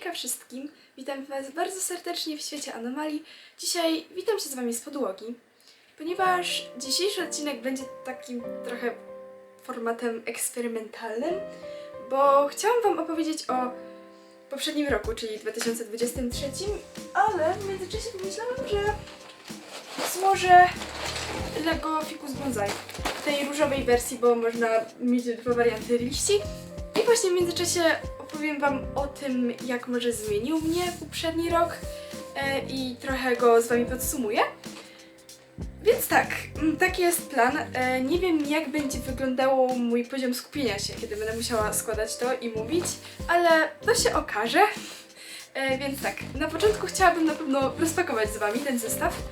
Hejka wszystkim, witam Was bardzo serdecznie w świecie anomalii. Dzisiaj witam się z Wami z podłogi, ponieważ dzisiejszy odcinek będzie takim trochę formatem eksperymentalnym, bo chciałam Wam opowiedzieć o poprzednim roku, czyli 2023, ale w międzyczasie pomyślałam, że złożę Lego Ficus Bonsai w tej różowej wersji, bo można mieć dwa warianty liści. I właśnie w międzyczasie opowiem Wam o tym, jak może zmienił mnie poprzedni rok e, i trochę go z Wami podsumuję. Więc tak, mm, taki jest plan. E, nie wiem, jak będzie wyglądało mój poziom skupienia się, kiedy będę musiała składać to i mówić, ale to się okaże. E, więc tak, na początku chciałabym na pewno rozpakować z Wami ten zestaw,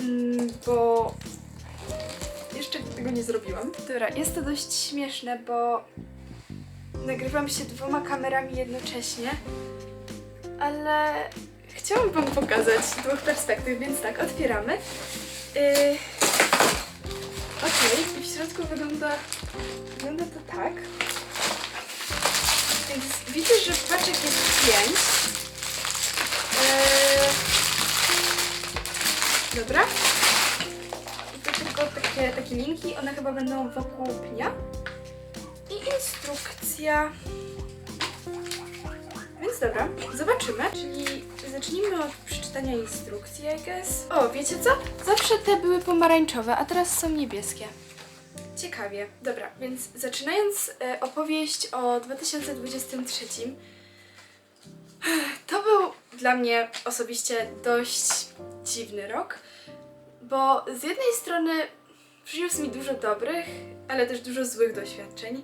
mm, bo jeszcze tego nie zrobiłam. Dobra, jest to dość śmieszne, bo nagrywam się dwoma kamerami jednocześnie, ale chciałam Wam pokazać dwóch perspektyw, więc tak, otwieramy. Yy... Okej, i w środku wygląda, wygląda to tak. Więc widzę, że paczek jest pięć. Yy... Dobra. To tylko takie, takie linki, one chyba będą wokół pnia. Instrukcja. Więc dobra, zobaczymy. Czyli zacznijmy od przeczytania instrukcji, I guess. O, wiecie co? Zawsze te były pomarańczowe, a teraz są niebieskie. Ciekawie. Dobra, więc zaczynając e, opowieść o 2023. To był dla mnie osobiście dość dziwny rok, bo z jednej strony przyniósł mi dużo dobrych, ale też dużo złych doświadczeń.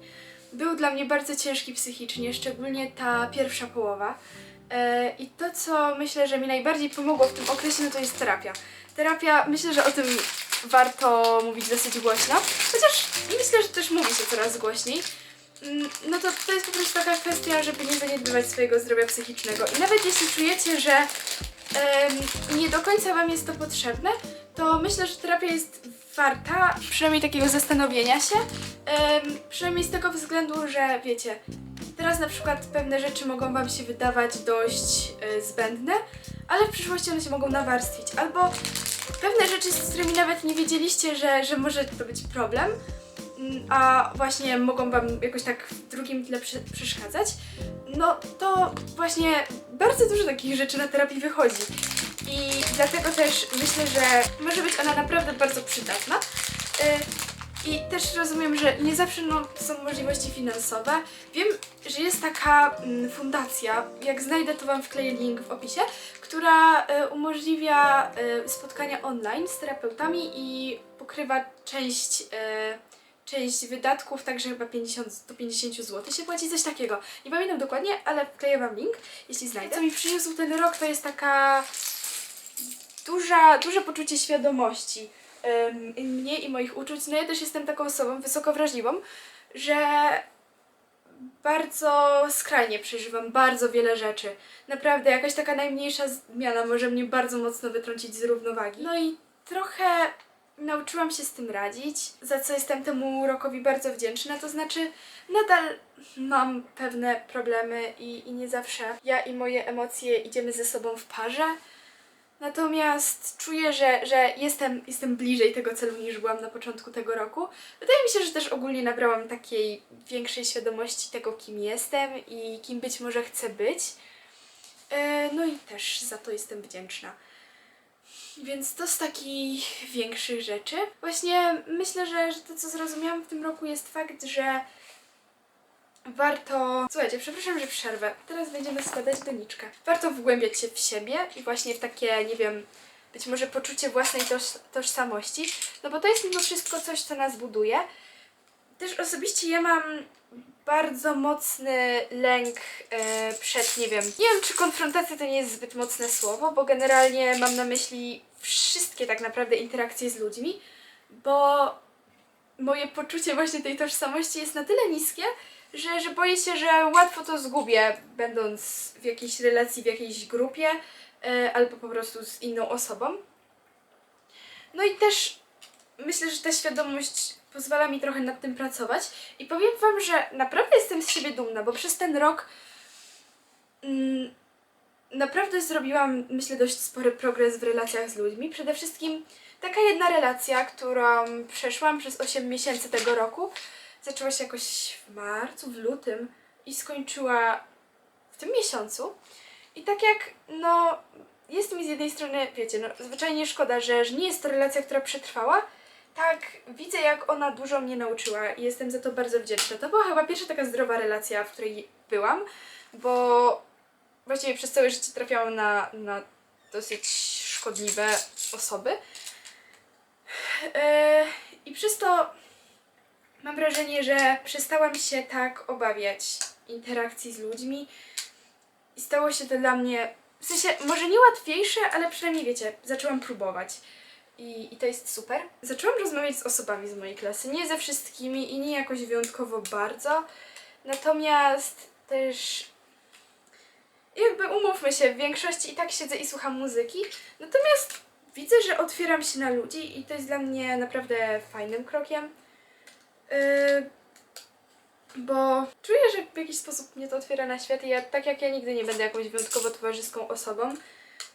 Był dla mnie bardzo ciężki psychicznie, szczególnie ta pierwsza połowa. E, I to, co myślę, że mi najbardziej pomogło w tym okresie, no to jest terapia. Terapia, myślę, że o tym warto mówić dosyć głośno, chociaż myślę, że też mówi się coraz głośniej. Mm, No to to jest po prostu taka kwestia, żeby nie zaniedbywać swojego zdrowia psychicznego. I nawet jeśli czujecie, że nie do końca Wam jest to potrzebne, to myślę, że terapia jest warta przynajmniej takiego zastanowienia się. Em, przynajmniej z tego względu, że wiecie, teraz na przykład pewne rzeczy mogą Wam się wydawać dość e, zbędne, ale w przyszłości one się mogą nawarstwić. Albo pewne rzeczy, z którymi nawet nie wiedzieliście, że, że może to być problem, a właśnie mogą Wam jakoś tak w drugim tle przeszkadzać, no to właśnie bardzo dużo takich rzeczy na terapii wychodzi. I dlatego też myślę, że może być ona naprawdę bardzo przydatna. Y, I też rozumiem, że nie zawsze no, są możliwości finansowe. Wiem, że jest taka mm, fundacja, jak znajdę to Wam wkleję link w opisie, która y, umożliwia y, spotkania online z terapeutami i pokrywa część, część wydatków, także chyba 50 do 50 zł się płaci, coś takiego. Nie pamiętam dokładnie, ale wkleję Wam link, jeśli znajdę. Co mi przyniósł ten rok, to jest taka duża, duże poczucie świadomości i mnie i moich uczuć. No ja też jestem taką osobą wysoko wrażliwą, że bardzo skrajnie przeżywam bardzo wiele rzeczy. Naprawdę jakaś taka najmniejsza zmiana może mnie bardzo mocno wytrącić z równowagi. No i trochę nauczyłam się z tym radzić, za co jestem temu rokowi bardzo wdzięczna. To znaczy, nadal mam pewne problemy i, i nie zawsze ja i moje emocje idziemy ze sobą w parze. Natomiast czuję, że, że jestem, jestem bliżej tego celu niż byłam na początku tego roku. Wydaje mi się, że też ogólnie nabrałam takiej większej świadomości tego, kim jestem i kim być może chcę być. E, No i też za to jestem wdzięczna. Więc to z takich większych rzeczy. Właśnie myślę, że, że to, co zrozumiałam w tym roku, jest fakt, że warto. Słuchajcie, przepraszam, że przerwę. Teraz będziemy składać doniczkę. Warto wgłębiać się w siebie i właśnie w takie, nie wiem, być może poczucie własnej toż, tożsamości, no bo to jest mimo wszystko coś, co nas buduje. Też osobiście ja mam bardzo mocny lęk e, przed, nie wiem, nie wiem czy konfrontacja to nie jest zbyt mocne słowo, bo generalnie mam na myśli wszystkie tak naprawdę interakcje z ludźmi, bo moje poczucie właśnie tej tożsamości jest na tyle niskie, że, że boję się, że łatwo to zgubię, będąc w jakiejś relacji, w jakiejś grupie e, albo po prostu z inną osobą. No i też myślę, że ta świadomość pozwala mi trochę nad tym pracować i powiem Wam, że naprawdę jestem z siebie dumna, bo przez ten rok mm, naprawdę zrobiłam, myślę, dość spory progres w relacjach z ludźmi. Przede wszystkim taka jedna relacja, którą przeszłam przez 8 miesięcy tego roku, zaczęła się jakoś w marcu, w lutym i skończyła w tym miesiącu. I tak jak, no, jest mi z jednej strony, wiecie, no, zwyczajnie szkoda, że, że nie jest to relacja, która przetrwała, tak widzę, jak ona dużo mnie nauczyła i jestem za to bardzo wdzięczna. To była chyba pierwsza taka zdrowa relacja, w której byłam, bo właściwie przez całe życie trafiałam na, na dosyć szkodliwe osoby. Yy, I przez to mam wrażenie, że przestałam się tak obawiać interakcji z ludźmi i stało się to dla mnie, w sensie, może nie łatwiejsze, ale przynajmniej wiecie, zaczęłam próbować. I, I to jest super. Zaczęłam rozmawiać z osobami z mojej klasy. Nie ze wszystkimi i nie jakoś wyjątkowo bardzo. Natomiast też jakby umówmy się, w większości i tak siedzę i słucham muzyki. Natomiast widzę, że otwieram się na ludzi i to jest dla mnie naprawdę fajnym krokiem. Yy, bo czuję, że w jakiś sposób mnie to otwiera na świat i ja, tak jak ja nigdy nie będę jakąś wyjątkowo towarzyską osobą,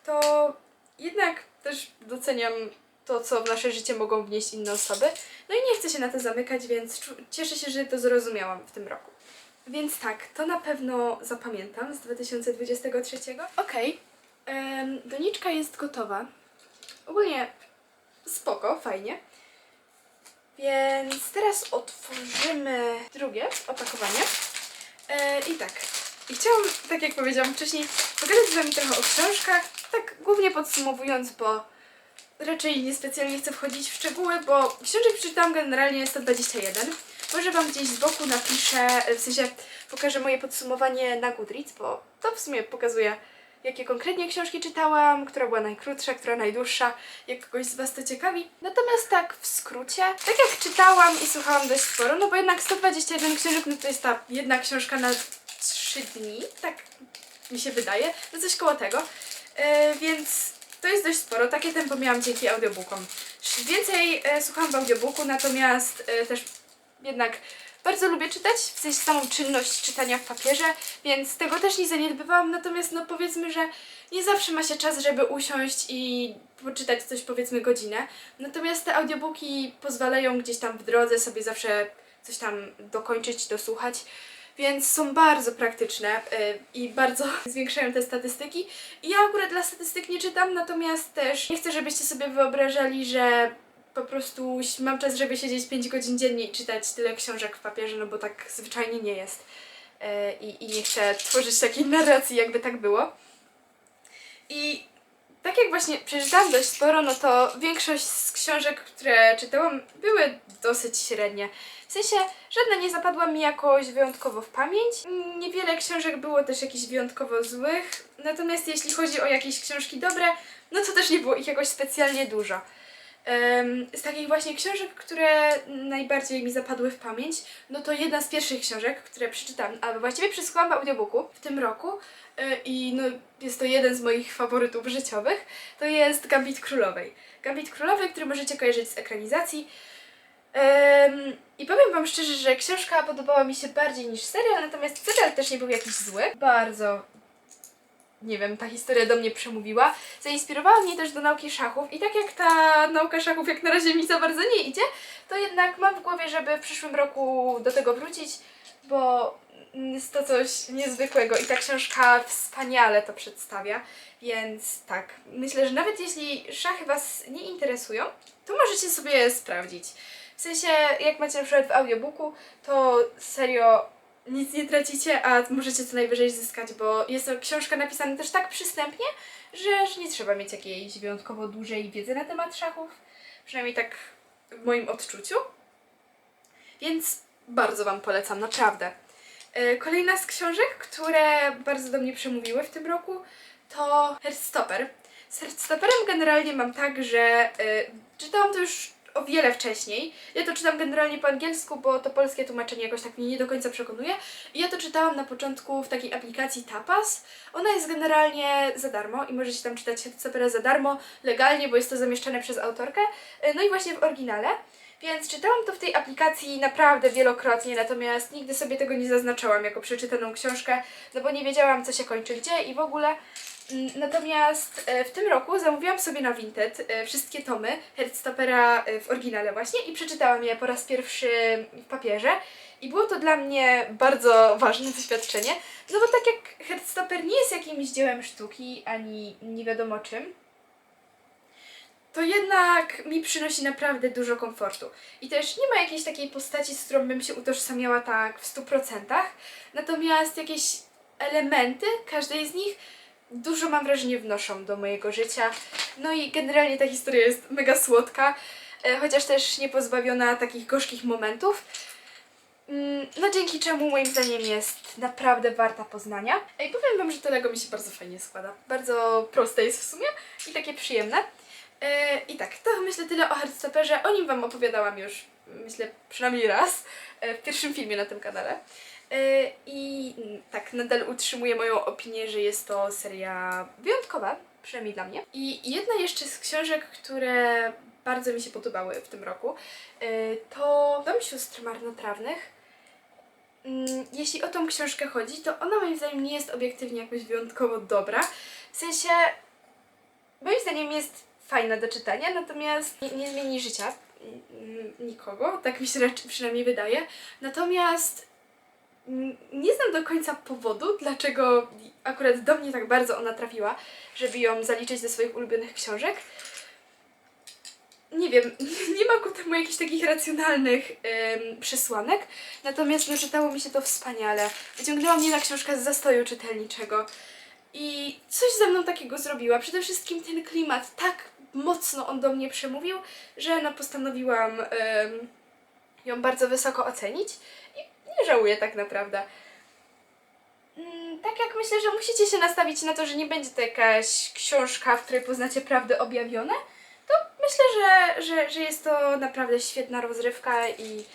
to jednak też doceniam to, co w nasze życie mogą wnieść inne osoby. No i nie chcę się na to zamykać, więc cieszę się, że to zrozumiałam w tym roku. Więc tak, to na pewno zapamiętam z 2023. Okej, em, doniczka jest gotowa. Ogólnie spoko, fajnie. Więc teraz otworzymy drugie opakowanie. E, I tak. I chciałam, tak jak powiedziałam wcześniej, pogadać z Wami trochę o książkach, tak głównie podsumowując, bo raczej niespecjalnie chcę wchodzić w szczegóły, bo książek przeczytałam generalnie 121. Może Wam gdzieś z boku napiszę, w sensie pokażę moje podsumowanie na Goodreads, bo to w sumie pokazuje, jakie konkretnie książki czytałam, która była najkrótsza, która najdłuższa, jak kogoś z Was to ciekawi. Natomiast tak w skrócie, tak jak czytałam i słuchałam dość sporo, no bo jednak 121 książek, no to jest ta jedna książka na 3 dni, tak mi się wydaje, no coś koło tego. E, więc to jest dość sporo. Takie tempo miałam dzięki audiobookom. Więcej e, słuchałam w audiobooku, natomiast e, też jednak bardzo lubię czytać, w sensie samą czynność czytania w papierze, więc tego też nie zaniedbywałam, natomiast no powiedzmy, że nie zawsze ma się czas, żeby usiąść i poczytać coś powiedzmy godzinę. Natomiast te audiobooki pozwalają gdzieś tam w drodze sobie zawsze coś tam dokończyć, dosłuchać. Więc są bardzo praktyczne y, i bardzo zwiększają te statystyki. I ja akurat dla statystyk nie czytam, natomiast też nie chcę, żebyście sobie wyobrażali, że po prostu mam czas, żeby siedzieć 5 godzin dziennie i czytać tyle książek w papierze, no bo tak zwyczajnie nie jest. Y, I, I nie chcę tworzyć takiej narracji, jakby tak było. I tak jak właśnie przeczytałam dość sporo, no to większość z książek, które czytałam, były dosyć średnie. W sensie, żadna nie zapadła mi jakoś wyjątkowo w pamięć. Niewiele książek było też jakichś wyjątkowo złych. Natomiast jeśli chodzi o jakieś książki dobre, no to też nie było ich jakoś specjalnie dużo. Z takich właśnie książek, które najbardziej mi zapadły w pamięć, no to jedna z pierwszych książek, które przeczytałam, albo właściwie przesłuchałam w audiobooku w tym roku y, i no, jest to jeden z moich faworytów życiowych, to jest Gambit Królowej. Gambit Królowej, który możecie kojarzyć z ekranizacji. I powiem Wam szczerze, że książka podobała mi się bardziej niż serial, natomiast serial też nie był jakiś zły. Bardzo, nie wiem, ta historia do mnie przemówiła. Zainspirowała mnie też do nauki szachów i tak jak ta nauka szachów jak na razie mi za bardzo nie idzie, to jednak mam w głowie, żeby w przyszłym roku do tego wrócić, bo jest to coś niezwykłego i ta książka wspaniale to przedstawia, więc tak, myślę, że nawet jeśli szachy Was nie interesują, to możecie sobie sprawdzić. W sensie, jak macie na przykład w audiobooku, to serio nic nie tracicie, a możecie co najwyżej zyskać, bo jest to książka napisana też tak przystępnie, że, nie trzeba mieć jakiejś wyjątkowo dużej wiedzy na temat szachów. Przynajmniej tak w moim odczuciu. Więc bardzo Wam polecam, naprawdę. E, Kolejna z książek, które bardzo do mnie przemówiły w tym roku, to Heartstopper. Z Heartstopperem generalnie mam tak, że y, czytałam to już o wiele wcześniej. Ja to czytam generalnie po angielsku, bo to polskie tłumaczenie jakoś tak mnie nie do końca przekonuje. I ja to czytałam na początku w takiej aplikacji Tapas. Ona jest generalnie za darmo i możecie tam czytać Heartstoppera za darmo, legalnie, bo jest to zamieszczane przez autorkę. Y, No i właśnie w oryginale. Więc czytałam to w tej aplikacji naprawdę wielokrotnie, natomiast nigdy sobie tego nie zaznaczałam jako przeczytaną książkę, no bo nie wiedziałam, co się kończy gdzie i w ogóle. Natomiast e, w tym roku zamówiłam sobie na Vinted e, wszystkie tomy Heartstoppera e, w oryginale właśnie i przeczytałam je po raz pierwszy w papierze. I było to dla mnie bardzo ważne doświadczenie, no bo tak jak Heartstopper nie jest jakimś dziełem sztuki, ani nie wiadomo czym, to jednak mi przynosi naprawdę dużo komfortu. I też nie ma jakiejś takiej postaci, z którą bym się utożsamiała tak w 100%, natomiast jakieś elementy każdej z nich dużo mam wrażenie wnoszą do mojego życia. No i generalnie ta historia jest mega słodka, e, chociaż też nie pozbawiona takich gorzkich momentów. Mm, No dzięki czemu moim zdaniem jest naprawdę warta poznania. I powiem Wam, że to Lego mi się bardzo fajnie składa. Bardzo proste jest w sumie i takie przyjemne. E, I tak, to myślę tyle o Heartstopperze. O nim Wam opowiadałam już, myślę, przynajmniej raz e, w pierwszym filmie na tym kanale. E, I tak, nadal utrzymuję moją opinię, że jest to seria wyjątkowa, przynajmniej dla mnie. I jedna jeszcze z książek, które bardzo mi się podobały w tym roku, e, to Dom Sióstr Marnotrawnych. Mm, Jeśli o tą książkę chodzi, to ona moim zdaniem nie jest obiektywnie jakoś wyjątkowo dobra. W sensie, moim zdaniem jest fajna do czytania, natomiast nie, nie zmieni życia mm, nikogo, tak mi się przynajmniej wydaje. Natomiast nie znam do końca powodu, dlaczego akurat do mnie tak bardzo ona trafiła, żeby ją zaliczyć do swoich ulubionych książek. Nie wiem, nie ma ku temu jakichś takich racjonalnych em, przesłanek, natomiast no, czytało mi się to wspaniale. Wyciągnęła mnie na książkę z zastoju czytelniczego i coś ze mną takiego zrobiła. Przede wszystkim ten klimat, tak mocno on do mnie przemówił, że no, postanowiłam em, ją bardzo wysoko ocenić nie żałuję tak naprawdę. Mm, Tak jak myślę, że musicie się nastawić na to, że nie będzie to jakaś książka, w której poznacie prawdy objawione, to myślę, że, że, że jest to naprawdę świetna rozrywka i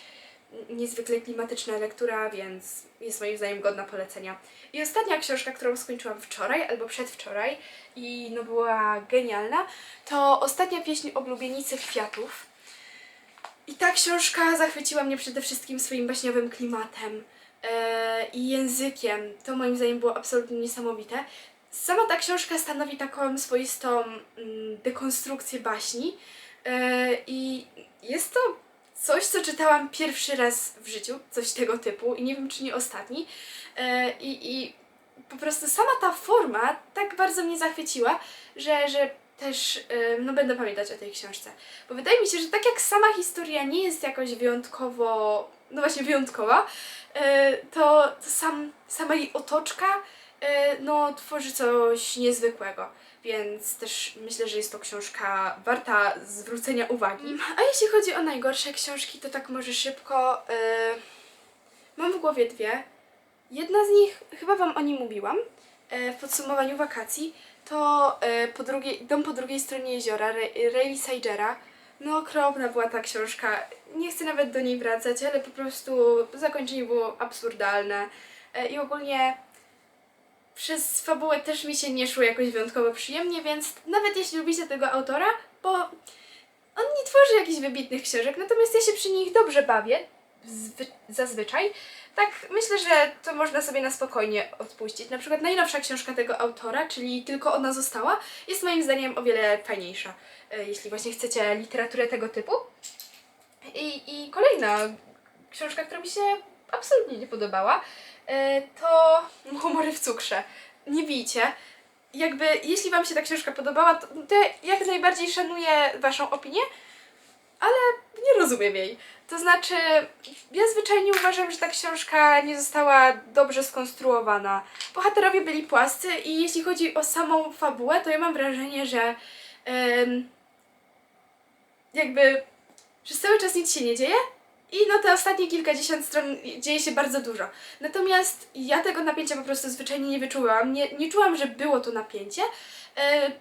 niezwykle klimatyczna lektura, więc jest moim zdaniem godna polecenia. I ostatnia książka, którą skończyłam wczoraj albo przedwczoraj i no była genialna, to ostatnia pieśń Oblubienicy Kwiatów. I ta książka zachwyciła mnie przede wszystkim swoim baśniowym klimatem e, i językiem. To moim zdaniem było absolutnie niesamowite. Sama ta książka stanowi taką swoistą mm, dekonstrukcję baśni e, i jest to coś, co czytałam pierwszy raz w życiu, coś tego typu i nie wiem, czy nie ostatni. E, i, I po prostu sama ta forma tak bardzo mnie zachwyciła, że, że też e, no, będę pamiętać o tej książce. Bo wydaje mi się, że tak jak sama historia nie jest jakoś wyjątkowo, no właśnie wyjątkowa, e, to, to sam, sama jej otoczka e, no, tworzy coś niezwykłego. Więc też myślę, że jest to książka warta zwrócenia uwagi. A jeśli chodzi o najgorsze książki, to tak może szybko. mam w głowie dwie. Jedna z nich, chyba Wam o niej mówiłam, w podsumowaniu wakacji, to e, po drugiej, Dom po drugiej stronie jeziora Ray- Rayleigh Sagera. No okropna była ta książka. Nie chcę nawet do niej wracać, ale po prostu zakończenie było absurdalne. E, I ogólnie przez fabułę też mi się nie szło jakoś wyjątkowo przyjemnie, więc nawet jeśli lubicie tego autora, bo on nie tworzy jakichś wybitnych książek, natomiast ja się przy nich dobrze bawię, zwy- zazwyczaj, tak myślę, że to można sobie na spokojnie odpuścić. Na przykład najnowsza książka tego autora, czyli Tylko ona została, jest moim zdaniem o wiele fajniejsza, e, jeśli właśnie chcecie literaturę tego typu. I, I kolejna książka, która mi się absolutnie nie podobała, e, to Humory w cukrze. Nie bijcie. Jakby, jeśli Wam się ta książka podobała, to, to ja jak najbardziej szanuję Waszą opinię, ale nie rozumiem jej. To znaczy, ja zwyczajnie uważam, że ta książka nie została dobrze skonstruowana. Bohaterowie byli płascy i jeśli chodzi o samą fabułę, to ja mam wrażenie, że jakby przez cały czas nic się nie dzieje i no te ostatnie kilkadziesiąt stron dzieje się bardzo dużo. Natomiast ja tego napięcia po prostu zwyczajnie nie wyczułam. Nie, nie czułam, że było to napięcie. E,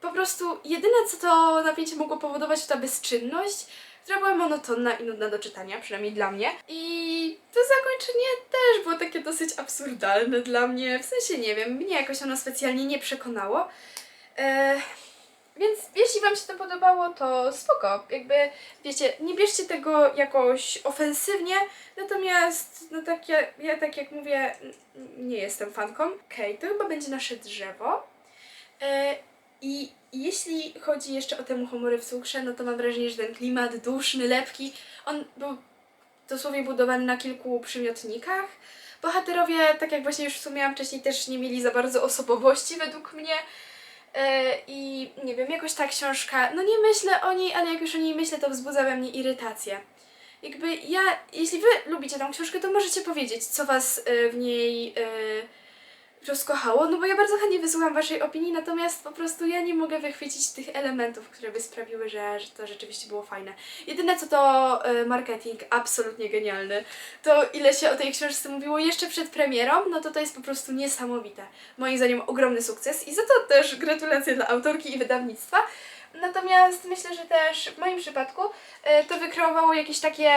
po prostu jedyne, co to napięcie mogło powodować, to ta bezczynność, która była monotonna i nudna do czytania, przynajmniej dla mnie. I to zakończenie też było takie dosyć absurdalne dla mnie. W sensie nie wiem, mnie jakoś ono specjalnie nie przekonało. E, więc jeśli Wam się to podobało, to spoko. Jakby, wiecie, nie bierzcie tego jakoś ofensywnie, natomiast, no tak ja, ja tak jak mówię, nie jestem fanką. Okej, to chyba będzie nasze drzewo. E, I jeśli chodzi jeszcze o te muchomory w cukrze, no to mam wrażenie, że ten klimat duszny, lepki, on był dosłownie budowany na kilku przymiotnikach. Bohaterowie, tak jak właśnie już wspomniałam wcześniej, też nie mieli za bardzo osobowości według mnie. E, I nie wiem, jakoś ta książka, no nie myślę o niej, ale jak już o niej myślę, to wzbudza we mnie irytację. Jakby ja, jeśli wy lubicie tą książkę, to możecie powiedzieć, co was e, w niej e, rozkochało, no bo ja bardzo chętnie wysłucham waszej opinii, natomiast po prostu ja nie mogę wychwycić tych elementów, które by sprawiły, że, że to rzeczywiście było fajne. Jedyne co to e, marketing absolutnie genialny. To ile się o tej książce mówiło jeszcze przed premierą, no to to jest po prostu niesamowite. Moim zdaniem ogromny sukces i za to też gratulacje dla autorki i wydawnictwa. Natomiast myślę, że też w moim przypadku e, to wykreowało jakieś takie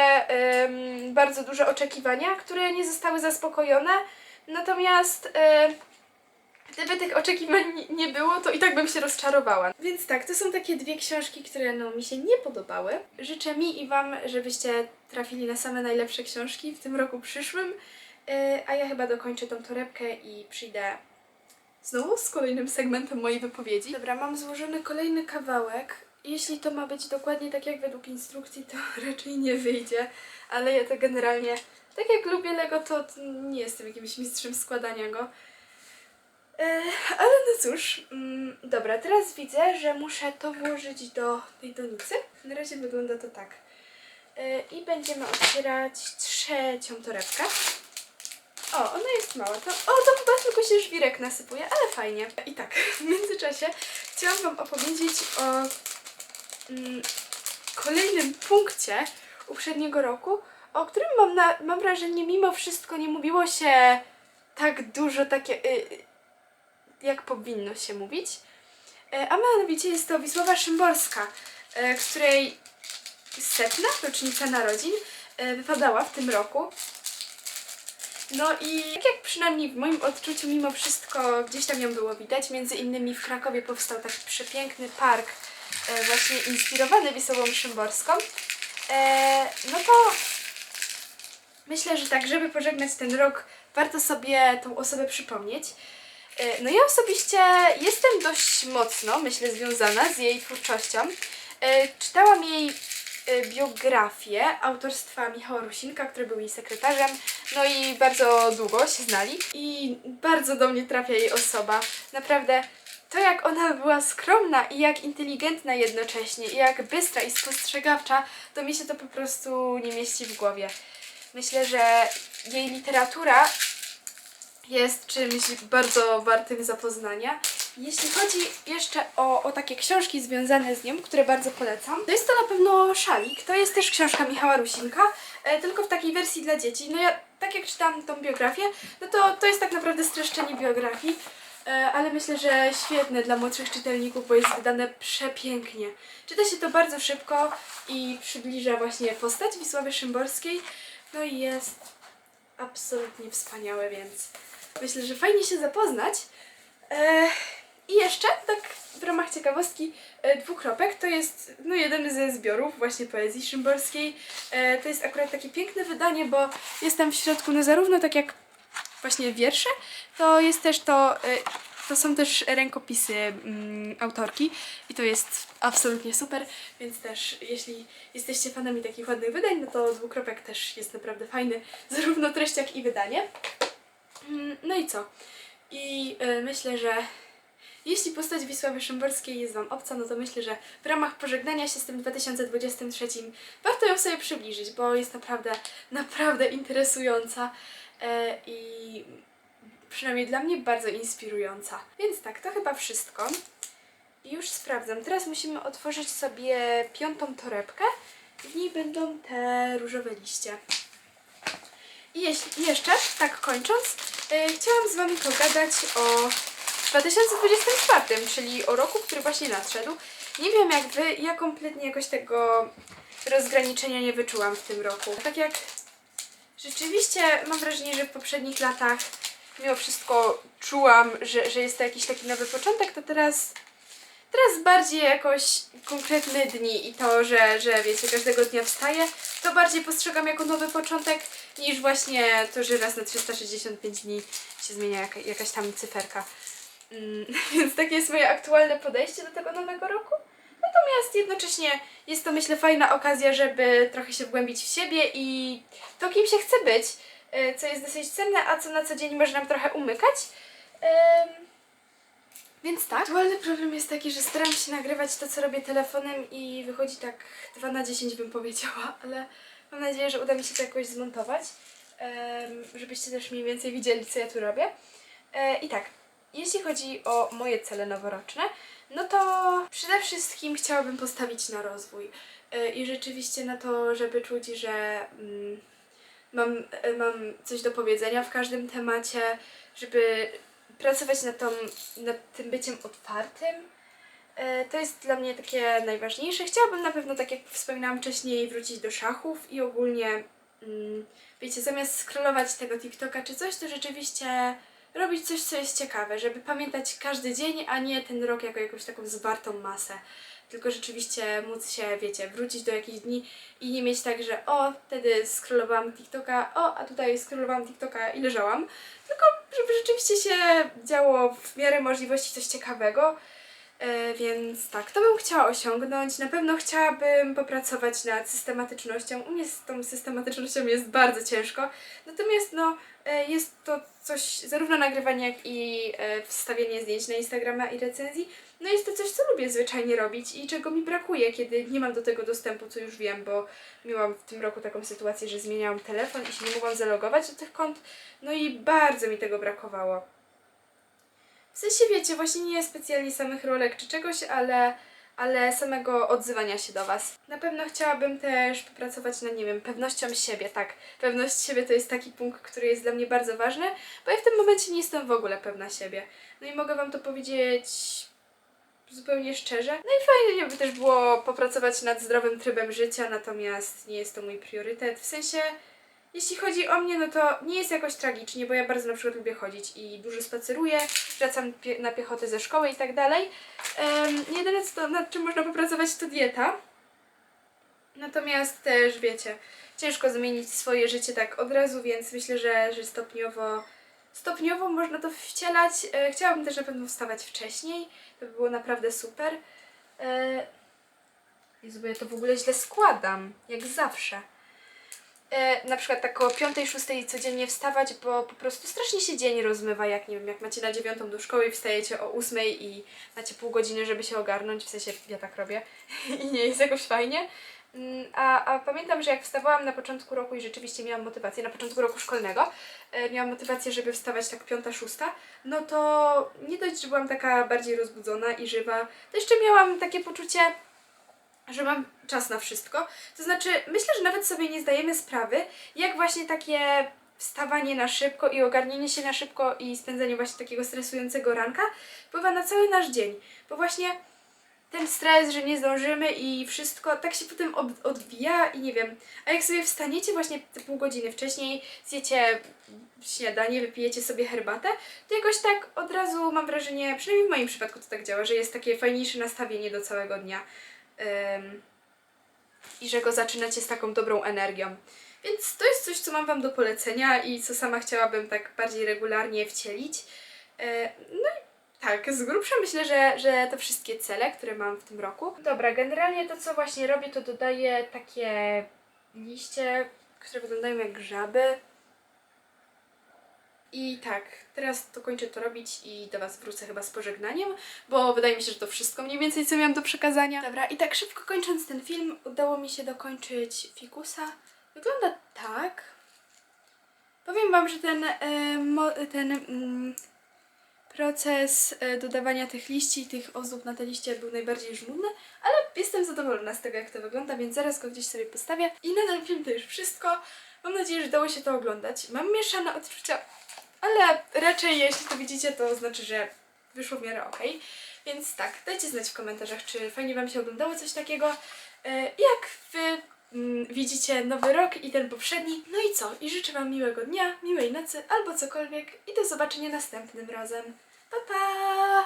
bardzo duże oczekiwania, które nie zostały zaspokojone. Natomiast e, gdyby tych oczekiwań nie- było, to i tak bym się rozczarowała. Więc tak, to są takie dwie książki, które no, mi się nie podobały. Życzę mi i Wam, żebyście trafili na same najlepsze książki w tym roku przyszłym. E, a ja chyba dokończę tą torebkę i przyjdę znowu z kolejnym segmentem mojej wypowiedzi. Dobra, mam złożony kolejny kawałek. Jeśli to ma być dokładnie tak jak według instrukcji, to raczej nie wyjdzie, ale ja to generalnie, tak jak lubię Lego, to nie jestem jakimś mistrzem składania go. E, ale no cóż, mm, dobra, teraz widzę, że muszę to włożyć do tej donicy. Na razie wygląda to tak. E, I będziemy otwierać trzecią torebkę. O, ona jest mała. To, o, to chyba tylko się żwirek nasypuje, ale fajnie. I tak, w międzyczasie chciałam Wam opowiedzieć o mm, kolejnym punkcie uprzedniego roku, o którym mam, na, mam wrażenie, mimo wszystko nie mówiło się tak dużo takie, y, y, jak powinno się mówić. E, a mianowicie jest to Wisława Szymborska, e, której setna rocznica narodzin e, wypadała w tym roku. No i tak jak przynajmniej w moim odczuciu mimo wszystko gdzieś tam ją było widać, między innymi w Krakowie powstał taki przepiękny park właśnie inspirowany Wisławą Szymborską. No to myślę, że tak, żeby pożegnać ten rok, warto sobie tą osobę przypomnieć. E, No ja osobiście jestem dość mocno, myślę, związana z jej twórczością. E, Czytałam jej e, biografię autorstwa Michała Rusinka, który był jej sekretarzem, no i bardzo długo się znali i bardzo do mnie trafia jej osoba. Naprawdę to jak ona była skromna i jak inteligentna jednocześnie i jak bystra i spostrzegawcza, to mi się to po prostu nie mieści w głowie. Myślę, że jej literatura jest czymś bardzo wartym zapoznania. Jeśli chodzi jeszcze o, o takie książki związane z nią, które bardzo polecam, to jest to na pewno Szalik. To jest też książka Michała Rusinka, e, tylko w takiej wersji dla dzieci. No ja, tak jak czytałam tą biografię, no to to jest tak naprawdę streszczenie biografii, e, ale myślę, że świetne dla młodszych czytelników, bo jest wydane przepięknie. Czyta się to bardzo szybko i przybliża właśnie postać Wisławy Szymborskiej, no i jest absolutnie wspaniałe, więc myślę, że fajnie się zapoznać. E, I jeszcze, tak w ramach ciekawostki, e, dwukropek to jest no, jeden ze zbiorów właśnie poezji szymborskiej. E, to jest akurat takie piękne wydanie, bo jest tam w środku no, zarówno tak jak właśnie wiersze, to jest też to, e, to są też rękopisy mm, autorki i to jest absolutnie super, więc też jeśli jesteście fanami takich ładnych wydań, no to dwukropek też jest naprawdę fajny, zarówno treść jak i wydanie. Mm, No i co? I e, myślę, że jeśli postać Wisławy Szymborskiej jest Wam obca, no to myślę, że w ramach pożegnania się z tym 2023 warto ją sobie przybliżyć, bo jest naprawdę, naprawdę interesująca e, i przynajmniej dla mnie bardzo inspirująca. Więc tak, to chyba wszystko. Już sprawdzam. Teraz musimy otworzyć sobie piątą torebkę. W niej będą te różowe liście. I jeszcze, tak kończąc, e, chciałam z Wami pogadać o 2024, czyli o roku, który właśnie nadszedł. Nie wiem jak Wy, ja kompletnie jakoś tego rozgraniczenia nie wyczułam w tym roku. Tak jak rzeczywiście mam wrażenie, że w poprzednich latach mimo wszystko czułam, że, że jest to jakiś taki nowy początek, to teraz Teraz bardziej jakoś konkretne dni i to, że, że wiecie, każdego dnia wstaję, to bardziej postrzegam jako nowy początek, niż właśnie to, że raz na 365 dni się zmienia jaka, jakaś tam cyferka. Mm, Więc takie jest moje aktualne podejście do tego nowego roku. Natomiast jednocześnie jest to myślę fajna okazja, żeby trochę się wgłębić w siebie i to kim się chce być, co jest dosyć cenne, a co na co dzień może nam trochę umykać. Więc tak. Aktualny problem jest taki, że staram się nagrywać to, co robię telefonem i wychodzi tak 2 na 10 bym powiedziała, ale mam nadzieję, że uda mi się to jakoś zmontować, żebyście też mniej więcej widzieli, co ja tu robię. E, I tak, jeśli chodzi o moje cele noworoczne, no to przede wszystkim chciałabym postawić na rozwój e, i rzeczywiście na to, żeby czuć, że mm, mam, e, mam coś do powiedzenia w każdym temacie, żeby pracować nad, tą, nad tym byciem otwartym. E, To jest dla mnie takie najważniejsze. Chciałabym na pewno, tak jak wspominałam wcześniej, wrócić do szachów i ogólnie, mm, wiecie, zamiast scrollować tego TikToka czy coś, to rzeczywiście robić coś, co jest ciekawe, żeby pamiętać każdy dzień, a nie ten rok jako jakąś taką zwartą masę. Tylko rzeczywiście móc się, wiecie, wrócić do jakichś dni i nie mieć tak, że o, wtedy scrollowałam TikToka, o, a tutaj scrollowałam TikToka i leżałam. Tylko żeby rzeczywiście się działo w miarę możliwości coś ciekawego. E, więc tak, to bym chciała osiągnąć. Na pewno chciałabym popracować nad systematycznością. U mnie z tą systematycznością jest bardzo ciężko. Natomiast no, e, jest to coś, zarówno nagrywanie, jak i e, wstawianie zdjęć na Instagrama i recenzji. No jest to coś, co lubię zwyczajnie robić i czego mi brakuje, kiedy nie mam do tego dostępu, co już wiem, bo miałam w tym roku taką sytuację, że zmieniałam telefon i się nie mogłam zalogować do tych kont. No i bardzo mi tego brakowało. W sensie wiecie, właśnie nie specjalnie samych rolek czy czegoś, ale, ale samego odzywania się do Was. Na pewno chciałabym też popracować nad, nie wiem, pewnością siebie, tak. Pewność siebie to jest taki punkt, który jest dla mnie bardzo ważny, bo ja w tym momencie nie jestem w ogóle pewna siebie. No i mogę Wam to powiedzieć zupełnie szczerze. No i fajnie by też było popracować nad zdrowym trybem życia, natomiast nie jest to mój priorytet. W sensie, jeśli chodzi o mnie, no to nie jest jakoś tragicznie, bo ja bardzo na przykład lubię chodzić i dużo spaceruję, wracam pie- na piechotę ze szkoły i tak dalej. Em, jedyne, co, nad czym można popracować, to dieta. Natomiast też, wiecie, ciężko zmienić swoje życie tak od razu, więc myślę, że, że stopniowo, stopniowo można to wcielać. E, chciałabym też na pewno wstawać wcześniej, to by było naprawdę super. E, Jezu, ja to w ogóle źle składam, jak zawsze. E, na przykład tak około 5-6 codziennie wstawać, bo po prostu strasznie się dzień rozmywa, jak nie wiem, jak macie na dziewiątą do szkoły i wstajecie o 8 i macie pół godziny, żeby się ogarnąć, w sensie ja tak robię i nie jest jakoś fajnie. Mm, A, a pamiętam, że jak wstawałam na początku roku i rzeczywiście miałam motywację, na początku roku szkolnego, e, miałam motywację, żeby wstawać tak piąta, szósta, no to nie dość, że byłam taka bardziej rozbudzona i żywa, to jeszcze miałam takie poczucie, że mam czas na wszystko. To znaczy, myślę, że nawet sobie nie zdajemy sprawy, jak właśnie takie wstawanie na szybko i ogarnienie się na szybko i spędzenie właśnie takiego stresującego ranka wpływa na cały nasz dzień. Bo właśnie ten stres, że nie zdążymy i wszystko tak się potem od, odbija i nie wiem. A jak sobie wstaniecie właśnie te pół godziny wcześniej, zjecie śniadanie, wypijecie sobie herbatę, to jakoś tak od razu mam wrażenie, przynajmniej w moim przypadku to tak działa, że jest takie fajniejsze nastawienie do całego dnia. Ym, I że go zaczynacie z taką dobrą energią. Więc to jest coś, co mam Wam do polecenia i co sama chciałabym tak bardziej regularnie wcielić. E, No i tak, z grubsza myślę, że, że to wszystkie cele, które mam w tym roku. Dobra, generalnie to, co właśnie robię, to dodaję takie liście, które wyglądają jak żaby. I tak, teraz to kończę to robić i do Was wrócę chyba z pożegnaniem, bo wydaje mi się, że to wszystko mniej więcej, co miałam do przekazania. Dobra, i tak szybko kończąc ten film, udało mi się dokończyć fikusa. Wygląda tak. Powiem Wam, że ten, mo, ten mm, proces e, dodawania tych liści i tych ozdób na te liście był najbardziej żmudny, ale jestem zadowolona z tego, jak to wygląda, więc zaraz go gdzieś sobie postawię. I na ten film to już wszystko. Mam nadzieję, że dało się to oglądać. Mam mieszane odczucia, ale raczej jeśli to widzicie, to znaczy, że wyszło w miarę ok. Więc tak, dajcie znać w komentarzach, czy fajnie Wam się oglądało coś takiego. E, Jak Wy widzicie nowy rok i ten poprzedni. No i co? I życzę Wam miłego dnia, miłej nocy albo cokolwiek i do zobaczenia następnym razem. Pa pa!